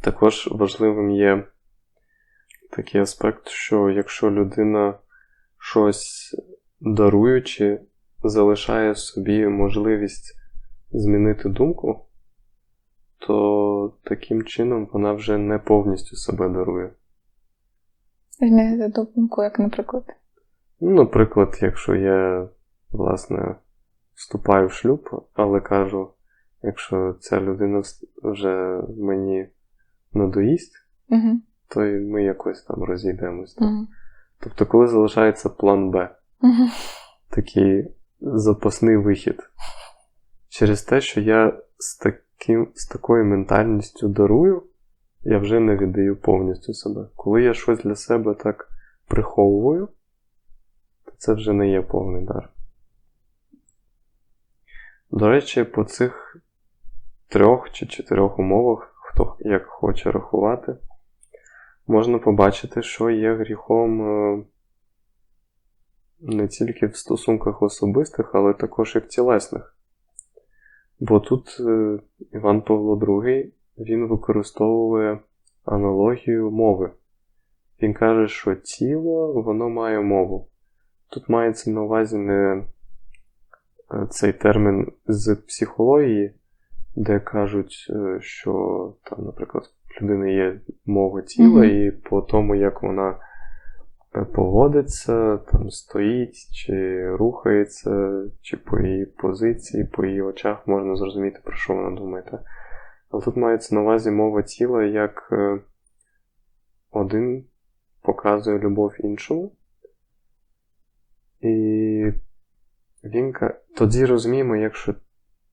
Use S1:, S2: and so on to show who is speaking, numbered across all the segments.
S1: Також важливим є такий аспект, що якщо людина щось даруючи, залишає собі можливість змінити думку, то таким чином вона вже не повністю себе дарує.
S2: Змінити думку, як, наприклад.
S1: Ну, наприклад, якщо я, власне, вступаю в шлюб, але кажу, якщо ця людина вже мені надоїсть,
S2: Угу.
S1: то ми якось там розійдемось. так.
S2: Угу.
S1: Тобто, коли залишається план Б,
S2: Угу.
S1: такий запасний вихід. Через те, що я з, таким, з такою ментальністю дарую, я вже не віддаю повністю себе. Коли я щось для себе так приховую, то це вже не є повний дар. До речі, по цих трьох чи чотирьох умовах, хто як хоче рахувати, можна побачити, що є гріхом е, не тільки в стосунках особистих, але також і в тілесних. Бо тут е, Іван Павло II він використовує аналогію мови. Він каже, що тіло воно має мову. Тут мається на увазі не е, цей термін з психології, де кажуть, е, що там, наприклад, в людини є мова тіла,
S2: Мгм.
S1: і по тому, як вона е, поводиться, там стоїть, чи рухається, чи по її позиції, по її очах можна зрозуміти, про що вона думає. Але тут мається на увазі мова тіла, як е, один показує любов іншому. І він тоді розуміємо, якщо,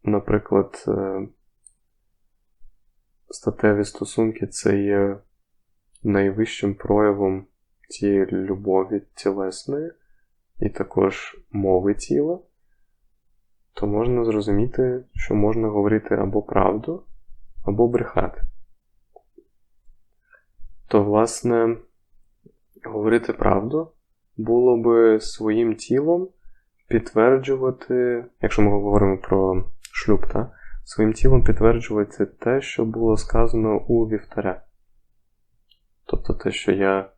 S1: наприклад, е, статеві стосунки це є найвищим проявом цієї любові тілесної і також мови тіла, то можна зрозуміти, що можна говорити або правду, або брехати. То, власне, говорити правду було би своїм тілом підтверджувати, якщо ми говоримо про шлюб, та, своїм тілом підтверджувати те, що було сказано у вівтаря. Тобто те, що я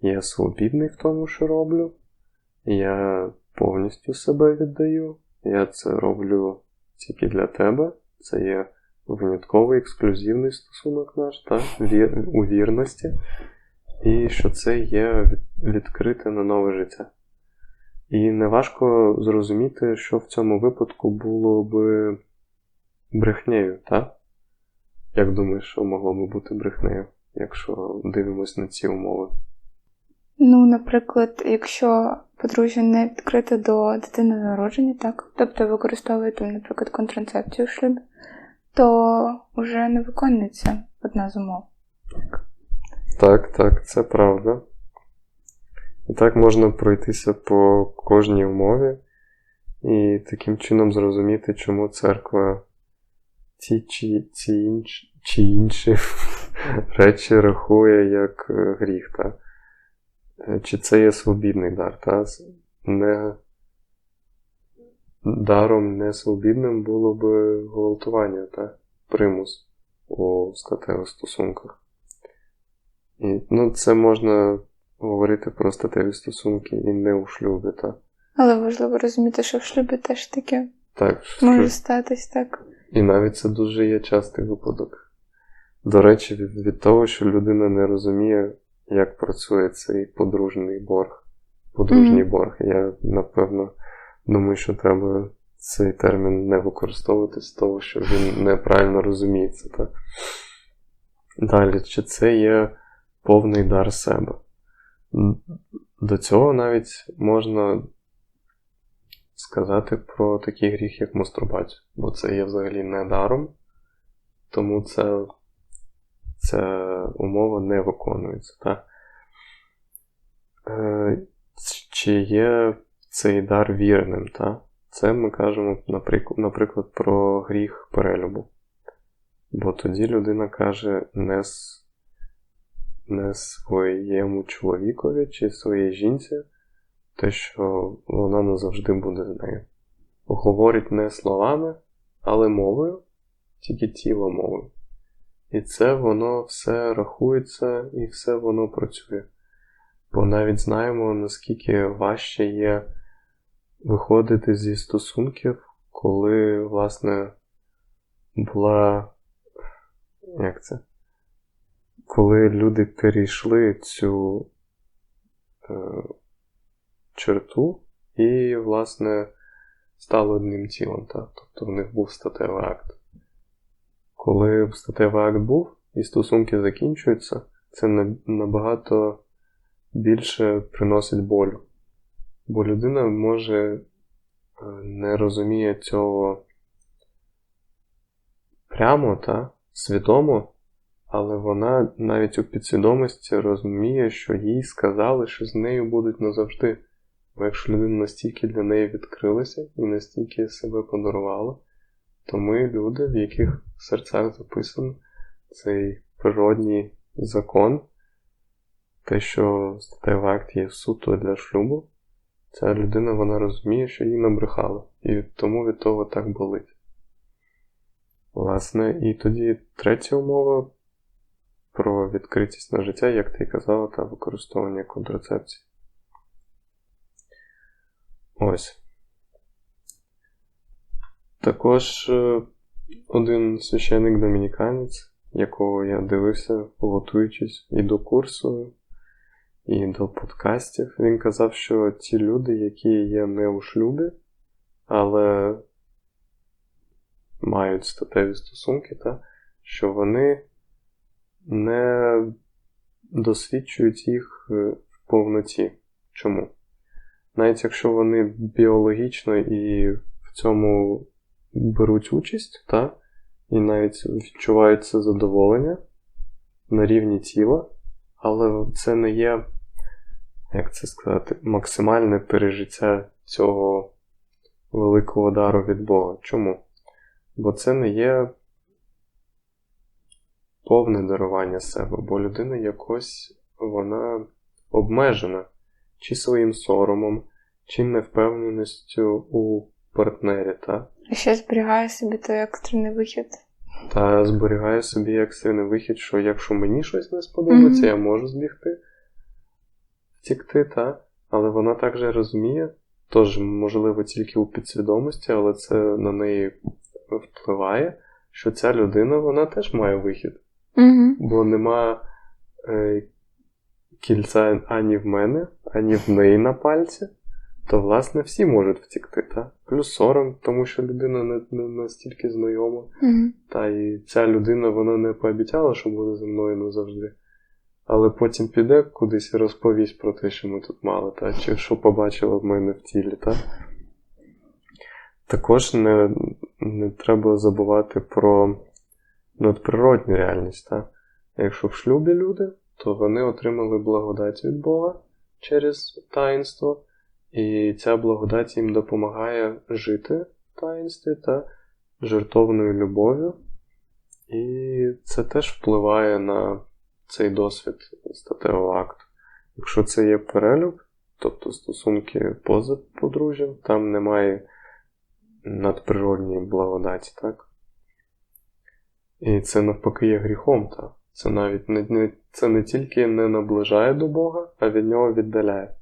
S1: є свобідний в тому, що роблю, я повністю себе віддаю, я це роблю тільки для тебе, це є винятковий ексклюзивний стосунок наш, та, вір, у вірності, і що це є відкрите на нове життя. І неважко зрозуміти, що в цьому випадку було би брехнею, так? Як думаєш, що могло би бути брехнею, якщо дивимось на ці умови?
S2: Ну, наприклад, якщо подружжя не відкрите до дитини народження, так? Тобто використовує там, наприклад, контрацепцію в шлюбі, то вже не виконується одна з умов.
S1: Так, так, це правда. І так можна пройтися по кожній умові і таким чином зрозуміти, чому церква ті чи, ці інш, чи інші речі рахує як е, гріх. Та? Е, Чи це є свобідний дар? Та? Не, даром не свобідним було би гвалтування, та? примус у статевих стосунках. І, ну, це можна говорити про статеві стосунки і не у шлюбі, так.
S2: Але важливо розуміти, що в шлюбі теж таке
S1: Так,
S2: може
S1: що-
S2: статись так.
S1: і навіть це дуже є частий випадок. До речі, від, від того, що людина не розуміє, як працює цей подружній борг. Подружній
S2: Мгм.
S1: борг. Я напевно думаю, що треба цей термін не використовувати з того, що він неправильно розуміється. Так? Далі, чи це є повний дар себе? До цього навіть можна сказати про такий гріх, як мастурбацію, бо це є взагалі не даром, тому це, ця умова не виконується. Та? Е, чи є цей дар вірним? Та? Це ми кажемо, наприклад, про гріх перелюбу. Бо тоді людина каже не, не своєму чоловікові чи своїй жінці, те, що вона назавжди буде з нею. Говорить не словами, але мовою, тільки тіло мовою. І це воно все рахується і все воно працює. Бо навіть знаємо, наскільки важче є виходити зі стосунків, коли, власне, була. Як це? Коли люди перейшли цю е, черту і, власне, стали одним тілом. Так? Тобто в них був статевий акт. Коли статевий акт був і стосунки закінчуються, це набагато більше приносить болю. Бо людина може е, не розуміє цього прямо та свідомо, але вона навіть у підсвідомості розуміє, що їй сказали, що з нею будуть назавжди. Бо якщо людина настільки для неї відкрилася і настільки себе подарувала, то ми люди, в яких в серцях записано цей природній закон, те, що статевий акт є суто для шлюбу, ця людина вона розуміє, що їй набрехали, і тому від того так болить. Власне, і тоді третя умова про відкритість на життя, як ти казала, та використовування контрацепції. Ось. Також е, один священник домініканець, якого я дивився, готуючись і до курсу, і до подкастів, він казав, що ті люди, які є не у шлюбі, але мають статеві стосунки, та, що вони не досвідчують їх е, в повноті. Чому? Навіть якщо вони біологічно і в цьому беруть участь, та, і навіть відчувають це задоволення на рівні тіла, але це не є, як це сказати, максимальне пережиття цього великого дару від Бога. Чому? Бо це не є повне дарування себе, бо людина якось вона обмежена чи своїм соромом, чи невпевненістю у партнері, та?
S2: І ще зберігає собі той екстрений вихід.
S1: та зберігає собі екстрений вихід, що якщо мені щось не сподобається,
S2: Мгм.
S1: я можу збігти, втікти, та? але вона також розуміє, тож, можливо, тільки у підсвідомості, але це на неї впливає, що ця людина вона теж має вихід.
S2: Угу.
S1: бо нема е, кільця ані в мене, ані в неї на пальці, то, власне, всі можуть втікти. Та? Плюс сором, тому що людина не, не настільки знайома.
S2: Угу.
S1: Та і ця людина вона не пообіцяла, що буде зі мною назавжди. Але потім піде кудись і розповість про те, що ми тут мали, та? чи що побачила в мене в тілі. Та? Також не, не треба забувати про надприродню реальність. Та? Якщо в шлюбі люди, то вони отримали благодать від Бога через таїнство, і ця благодать їм допомагає жити в таїнстві та жертовною любов'ю. І це теж впливає на цей досвід статевого акту. Якщо це є перелюб, тобто стосунки поза подружжям, там немає надприродньої благодаті, так? І це навпаки є гріхом, так? Це навіть не, не, це не тільки не наближає до Бога, а від нього віддаляє.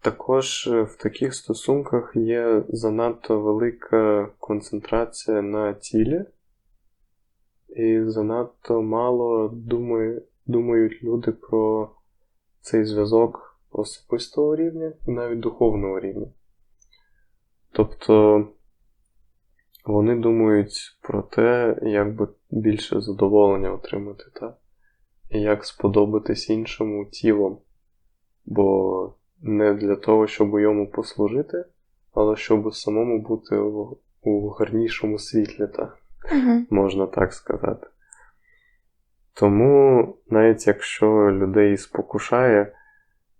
S1: Також е, в таких стосунках є занадто велика концентрація на тілі, і занадто мало думає, думають люди про цей зв'язок особистого рівня і навіть духовного рівня. Тобто вони думають про те, як би більше задоволення отримати, та? і як сподобатись іншому тілом. Бо не для того, щоб йому послужити, але щоб самому бути у, у гарнішому світлі. Та?
S2: Угу.
S1: можна так сказати. Тому, навіть якщо людей спокушає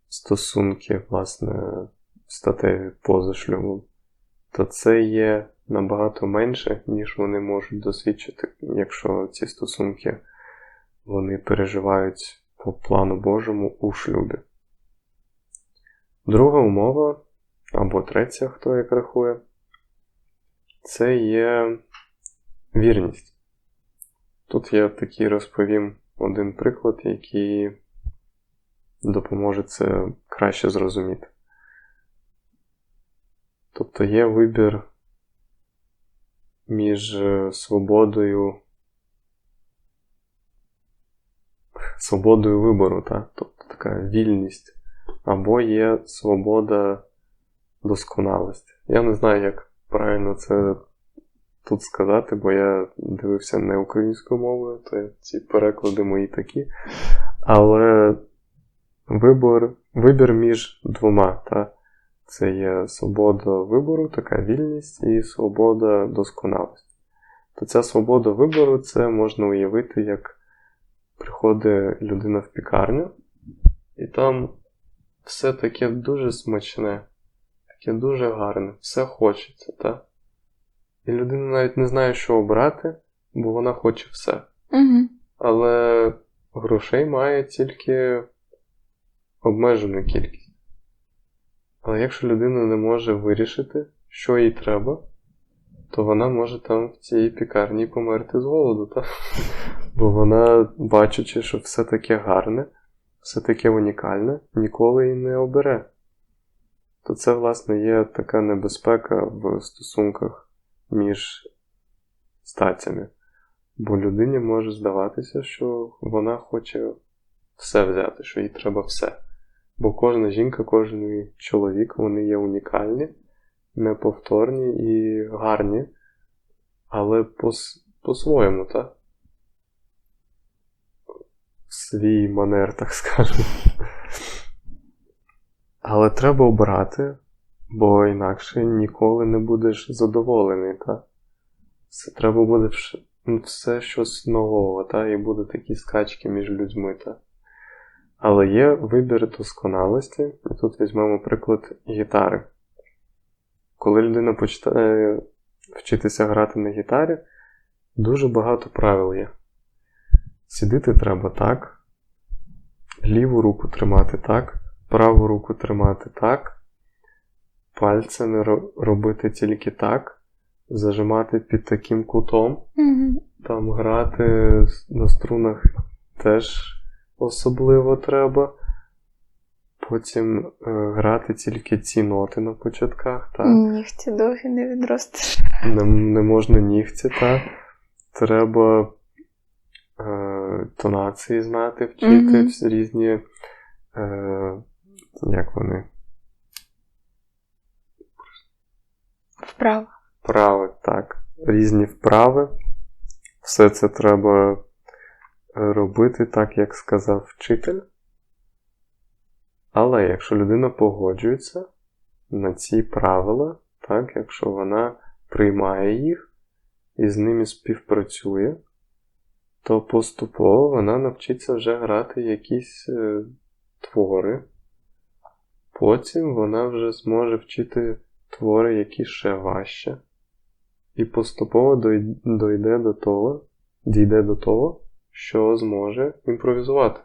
S1: стосунки, власне, статеві поза шлюбом, то це є набагато менше, ніж вони можуть досвідчити, якщо ці стосунки вони переживають по плану Божому у шлюбі. Друга умова, або третя, хто як рахує, це є вірність. Тут я такий розповім один приклад, який допоможе це краще зрозуміти. Тобто є вибір між е, свободою свободою вибору, так? тобто така вільність, або є свобода досконалості. Я не знаю, як правильно це тут сказати, бо я дивився не українською мовою, то ці переклади мої такі. Але вибор, вибір між двома. Та? Це є свобода вибору, така вільність і свобода досконалості. То ця свобода вибору це можна уявити, як приходить людина в пікарню, і там все таке дуже смачне, таке дуже гарне, все хочеться. Та? І людина навіть не знає, що обрати, бо вона хоче все.
S2: Угу.
S1: Але грошей має тільки обмежену кількість. Але якщо людина не може вирішити, що їй треба, то вона може там в цій пікарні померти з голоду. Та? Бо вона, бачачи, що все таке гарне, все таке унікальне, ніколи її не обере. То це, власне, є така небезпека в стосунках між статтями. Бо людині може здаватися, що вона хоче все взяти, що їй треба все. Бо кожна жінка, кожен чоловік, вони є унікальні, неповторні і гарні, але по- по-своєму, так? Свій манер, так скажемо. Але треба обрати, бо інакше ніколи не будеш задоволений, так? Це треба буде ну, все щось нового, та? і будуть такі скачки між людьми. Та? Але є вибір досконалості, і тут візьмемо приклад гітари. Коли людина починає вчитися грати на гітарі, дуже багато правил є. Сидіти треба так, ліву руку тримати так, праву руку тримати так, пальцями робити тільки так, зажимати під таким кутом,
S2: Угу.
S1: там грати на струнах теж особливо треба. Потім е, грати тільки ці ноти на початках, так.
S2: Нігті довгі не відростеш.
S1: Не, не можна нігті, так. Треба е, тонації знати, вчити всі різні. Е, як вони?
S2: Вправо.
S1: Вправи, так. Різні вправи. Все це треба робити так, як сказав вчитель. Але якщо людина погоджується на ці правила, так, якщо вона приймає їх і з ними співпрацює, то поступово вона навчиться вже грати якісь е, твори. Потім вона вже зможе вчити твори, які ще важче. І поступово дойде до того, дійде до того, що зможе імпровізувати.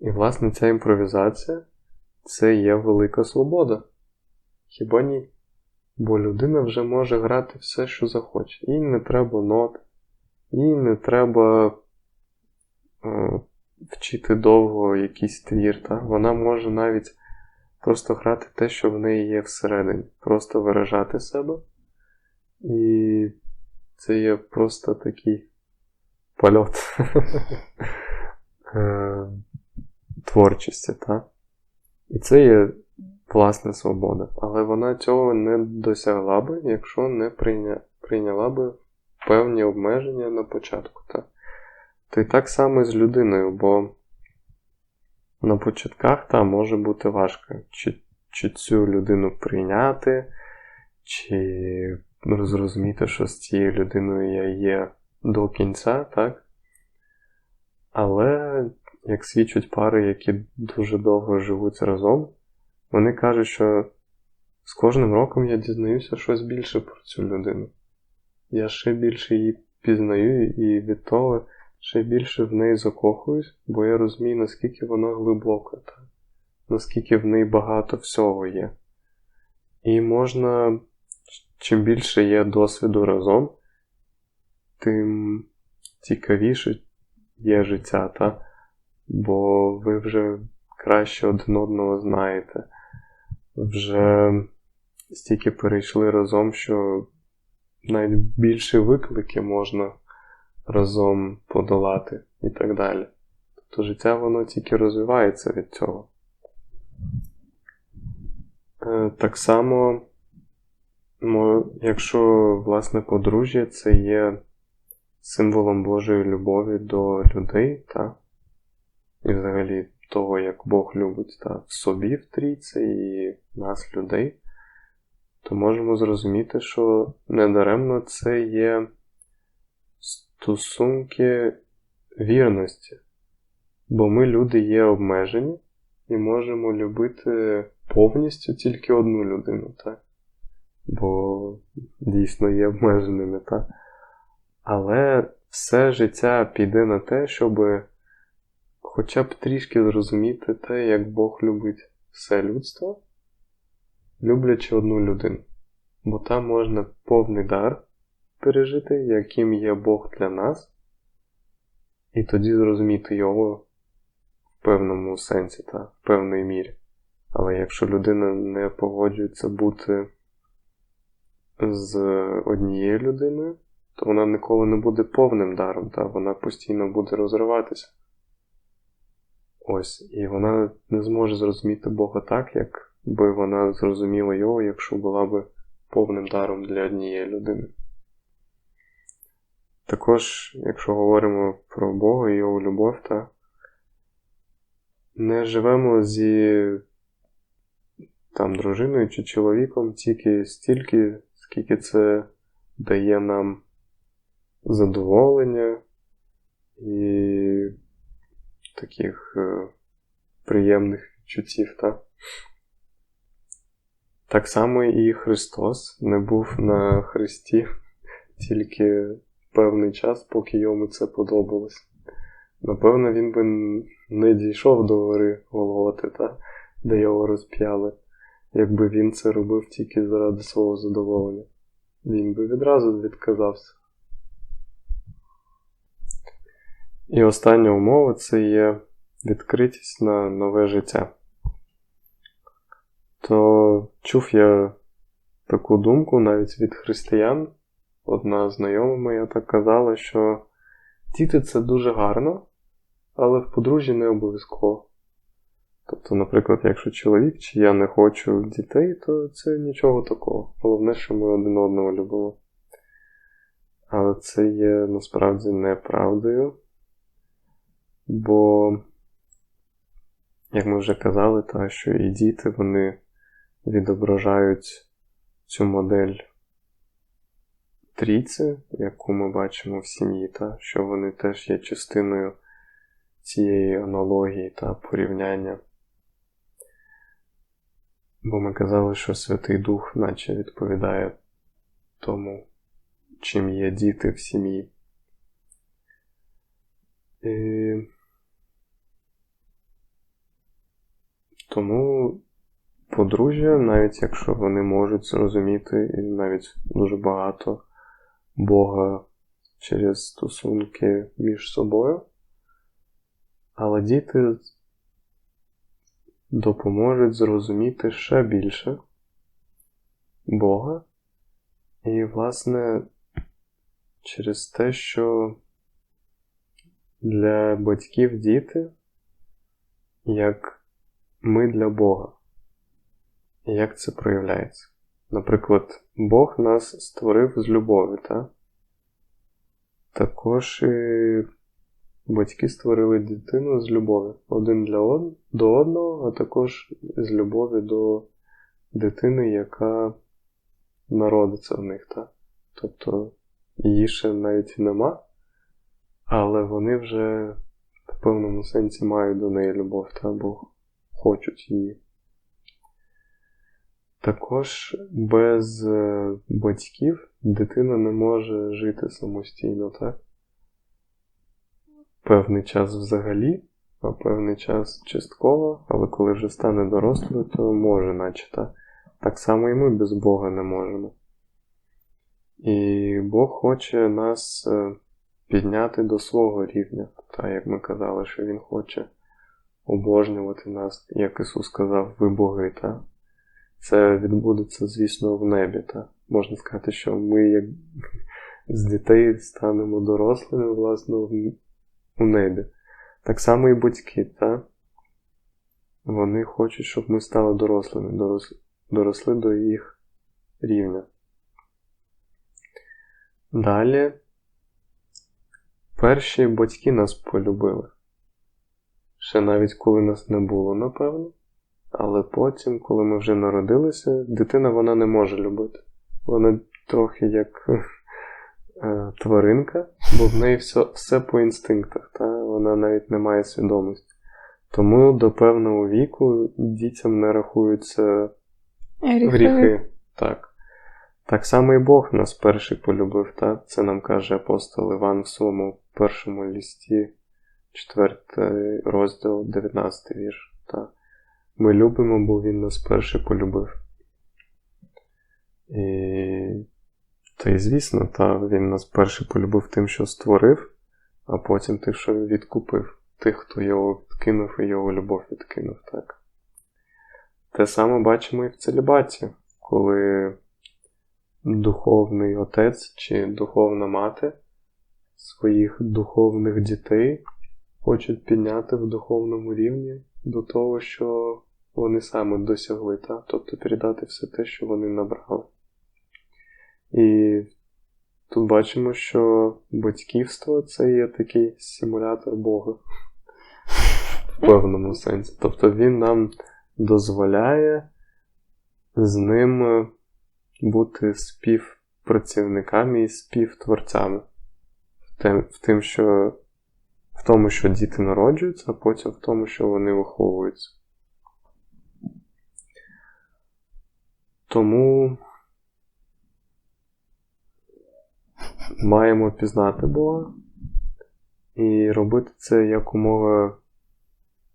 S1: І, власне, ця імпровізація це є велика свобода. Хіба ні? Бо людина вже може грати все, що захоче. Їй не треба нот, їй не треба е, вчити довго якийсь твір. Та? Вона може навіть просто грати те, що в неї є всередині, просто виражати себе. І це є просто такий польот е, творчості, так? І це є власна свобода. Але вона цього не досягла би, якщо не прийня... прийняла би певні обмеження на початку. Так? То і так само з людиною, бо на початках та може бути важко, чи, чи цю людину прийняти, чи зрозуміти, що з цією людиною я є до кінця, так? Але, як свідчать пари, які дуже довго живуть разом, вони кажуть, що з кожним роком я дізнаюся щось більше про цю людину. Я ще більше її пізнаю і від того ще більше в неї закохуюсь, бо я розумію, наскільки вона глибока, та наскільки в неї багато всього є. І можна, чим більше є досвіду разом, тим цікавіше є життя, та? бо ви вже краще один одного знаєте. Вже стільки перейшли разом, що навіть більше виклики можна разом подолати і так далі. Тобто життя воно тільки розвивається від цього. Е, Так само, якщо власне подружжя це є символом Божої любові до людей, та? і взагалі того, як Бог любить та, в собі в трійці і нас, людей, то можемо зрозуміти, що недаремно це є стосунки вірності. Бо ми, люди, є обмежені і можемо любити повністю тільки одну людину, так? Бо дійсно є обмеженими, так? Але все життя піде на те, щоб хоча б трішки зрозуміти те, як Бог любить все людство, люблячи одну людину. Бо там можна повний дар пережити, яким є Бог для нас, і тоді зрозуміти його в певному сенсі та в певної мірі. Але якщо людина не погоджується бути з однією людиною, то вона ніколи не буде повним даром, та вона постійно буде розриватися. Ось, і вона не зможе зрозуміти Бога так, як би вона зрозуміла його, якщо була би повним даром для однієї людини. Також, якщо говоримо про Бога і його любов, та не живемо зі там дружиною чи чоловіком тільки стільки, скільки це дає нам задоволення і таких е, приємних відчуттів. Та? Так само і Христос не був на Христі тільки певний час, поки йому це подобалось. Напевно, він би не дійшов до гори Голготи, та, де його розп'яли, якби він це робив тільки заради свого задоволення. Він би відразу відказався. І остання умова це є відкритість на нове життя. То чув я таку думку навіть від християн. Одна знайома моя так казала, що діти це дуже гарно, але в подружжі не обов'язково. Тобто, наприклад, якщо чоловік чи я не хочу дітей, то це нічого такого. Головне, що ми один одного любимо. Але це є насправді неправдою. Бо, як ми вже казали, та, що і діти вони відображають цю модель трійці, яку ми бачимо в сім'ї, та, що вони теж є частиною цієї аналогії та порівняння. Бо ми казали, що Святий Дух наче відповідає тому, чим є діти в сім'ї. Тому подружжя, навіть якщо вони можуть зрозуміти і навіть дуже багато Бога через стосунки між собою, але діти допоможуть зрозуміти ще більше Бога. І, власне, через те, що для батьків діти, як ми для Бога. Як це проявляється? Наприклад, Бог нас створив з любові, так? Також і батьки створили дитину з любові. Один для од... до одного, а також з любові до дитини, яка народиться в них, та? Тобто її ще навіть нема, але вони вже в певному сенсі мають до неї любов, та бо хочуть її. Також без е, батьків дитина не може жити самостійно, так? Певний час взагалі, а певний час частково, але коли вже стане дорослою, то може, наче так. Так само і ми без Бога не можемо. І Бог хоче нас е, підняти до свого рівня, так як ми казали, що Він хоче обожнювати нас, як Ісус сказав, ви боги, та? Це відбудеться, звісно, в небі. Та? Можна сказати, що ми, як з дітей, станемо дорослими, власне, у небі. Так само і батьки, та? Вони хочуть, щоб ми стали дорослими, доросли, доросли до їх рівня. Далі перші батьки нас полюбили. Ще навіть коли нас не було, напевно. Але потім, коли ми вже народилися, дитина вона не може любити. Вона трохи як е, тваринка, бо в неї все, все по інстинктах, та? вона навіть не має свідомості. Тому до певного віку дітям не рахуються гріхи. Так. Так само і Бог нас перший полюбив, так? Це нам каже апостол Іван в своєму першому лісті, 4 розділ, 19 вірш. Так. Ми любимо, бо Він нас перший полюбив. І... Та й звісно, та, він нас перший полюбив тим, що створив, а потім тим, що відкупив тих, хто його відкинув і його любов відкинув. Так. Те саме бачимо і в целібаті, коли духовний отець чи духовна мати своїх духовних дітей хочуть підняти в духовному рівні до того, що вони саме досягли, та? тобто передати все те, що вони набрали. І тут бачимо, що батьківство це є такий симулятор Бога в певному сенсі. Тобто він нам дозволяє з ним бути співпрацівниками і співтворцями в тим, що в тому, що діти народжуються, а потім в тому, що вони виховуються. Тому маємо пізнати Бога і робити це якомога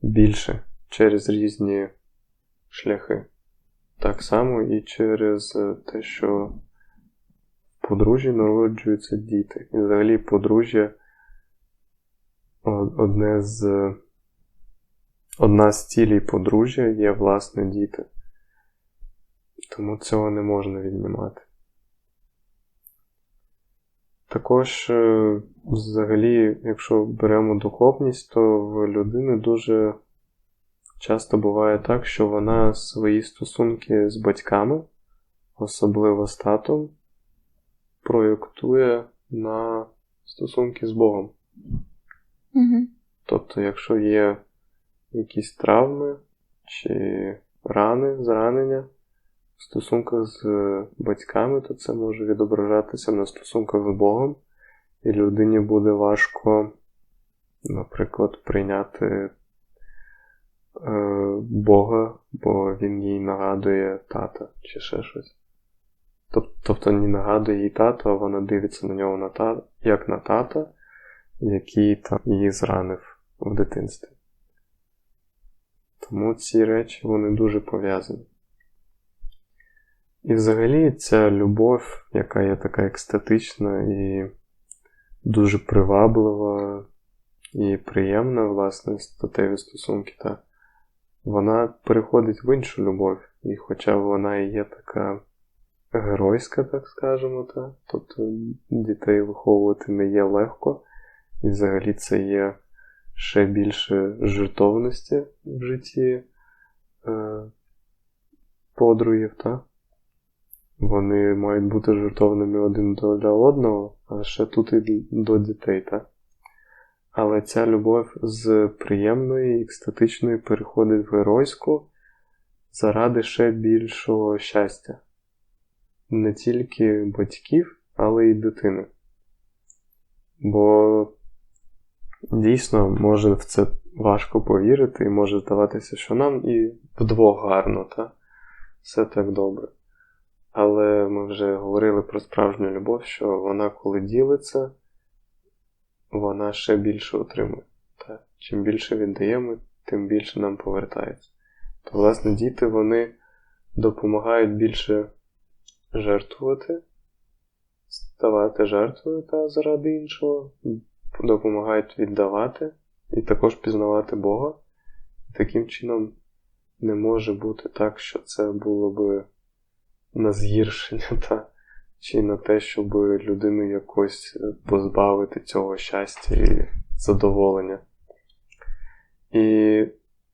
S1: більше через різні шляхи. Так само і через те, що в подружжі народжуються діти. І взагалі подружжя одне з одна з цілей подружжя є власне діти. Тому цього не можна віднімати. Також, е, взагалі, якщо беремо духовність, то в людини дуже часто буває так, що вона свої стосунки з батьками, особливо з татом, проєктує на стосунки з Богом.
S2: Угу.
S1: Тобто, якщо є якісь травми чи рани, зранення в стосунках з батьками, то це може відображатися на стосунках з Богом, і людині буде важко, наприклад, прийняти е, Бога, бо він їй нагадує тата чи ще щось. Тобто не нагадує їй тато, а вона дивиться на нього на та, як на тата, який там її зранив в дитинстві. Тому ці речі вони дуже пов'язані. І взагалі ця любов, яка є така екстатична і дуже приваблива і приємна, власне, статеві стосунки, та, вона переходить в іншу любов. І хоча вона і є така геройська, так скажемо, та, тобто дітей виховувати не є легко, і взагалі це є ще більше жертовності в житті е, подругів, так? Вони мають бути жертовними один для одного, а ще тут і до дітей, так? Але ця любов з приємної, екстатичної переходить в геройську заради ще більшого щастя. не тільки батьків, але й дитини. Бо дійсно може в це важко повірити, і може здаватися, що нам і вдвох гарно, та? все так добре. Але ми вже говорили про справжню любов, що вона, коли ділиться, вона ще більше отримує. Та? Чим більше віддаємо, тим більше нам повертається. То, власне, діти вони допомагають більше жертвувати, ставати жертвою та заради іншого, допомагають віддавати і також пізнавати Бога. Таким чином не може бути так, що це було би на згіршення, та, чи на те, щоб людину якось позбавити цього щастя і задоволення. І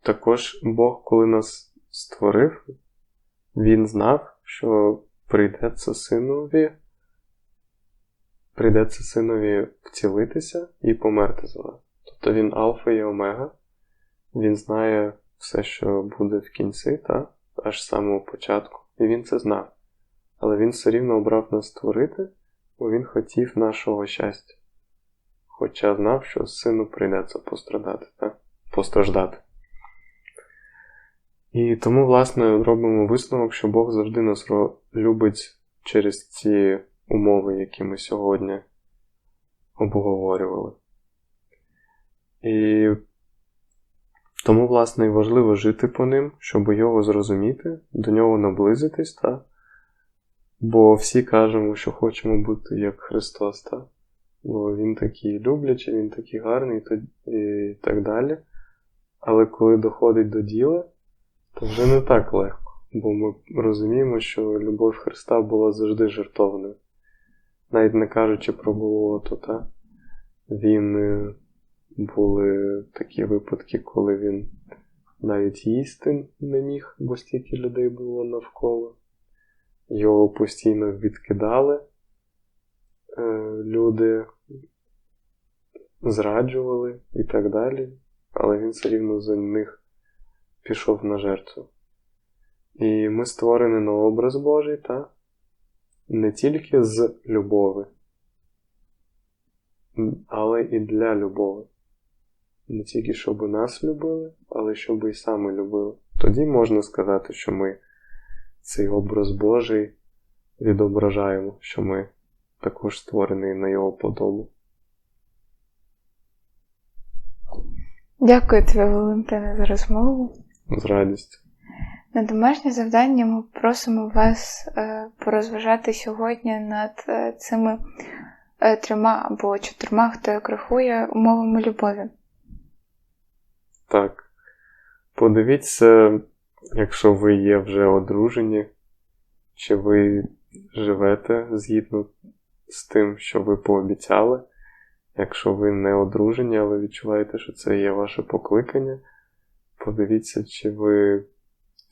S1: також Бог, коли нас створив, Він знав, що прийдеться синові, прийдеться синові вцілитися і померти за нас. Тобто він Альфа і Омега, він знає все, що буде в кінці, та? аж з самого початку. І він це знав. Але він все рівно обрав нас створити, бо він хотів нашого щастя. Хоча знав, що сину прийдеться пострадати, та? постраждати. І тому, власне, робимо висновок, що Бог завжди нас любить через ці умови, які ми сьогодні обговорювали. І тому, власне, і важливо жити по ним, щоб його зрозуміти, до нього наблизитись, та? бо всі кажемо, що хочемо бути як Христос, та? бо Він такий люблячий, Він такий гарний і так далі. Але коли доходить до діла, то вже не так легко, бо ми розуміємо, що любов Христа була завжди жертовною. Навіть не кажучи про болото, та? він були такі випадки, коли він навіть їсти не міг, бо стільки людей було навколо. Його постійно відкидали, е, люди зраджували і так далі, але він все рівно за них пішов на жертву. І ми створені на образ Божий, та? Не тільки з любови, але і для любови. Не тільки щоб нас любили, але щоб і саме любили. Тоді можна сказати, що ми цей образ Божий відображаємо, що ми також створені на його подобу.
S2: Дякую тобі, Валентине, за розмову.
S1: З радістю.
S2: На домашнє завдання ми просимо вас е, порозважати сьогодні над е, цими е, трьома або чотирма, хто як рахує, умовами любові.
S1: Так. Подивіться, якщо ви є вже одружені, чи ви живете згідно з тим, що ви пообіцяли. Якщо ви не одружені, але відчуваєте, що це є ваше покликання, подивіться, чи ви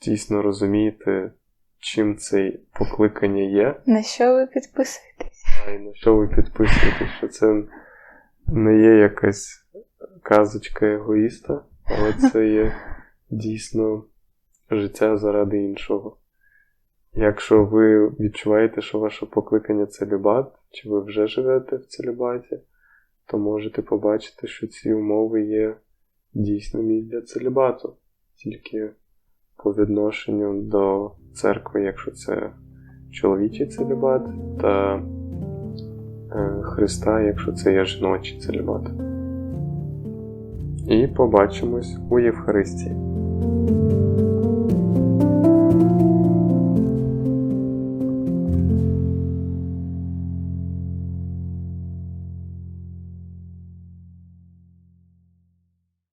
S1: дійсно розумієте, чим це покликання є,
S2: На що ви підписуєтесь?
S1: а й на що ви підписуєте, що це не є якась казочка егоїста, але це є дійсно життя заради іншого. Якщо ви відчуваєте, що ваше покликання целібат, чи ви вже живете в целібаті, то можете побачити, що ці умови є дійсними для целібату, тільки по відношенню до церкви, якщо це чоловічий целібат, та е, Христа, якщо це є жіночий целібат. І побачимось у Євхаристії.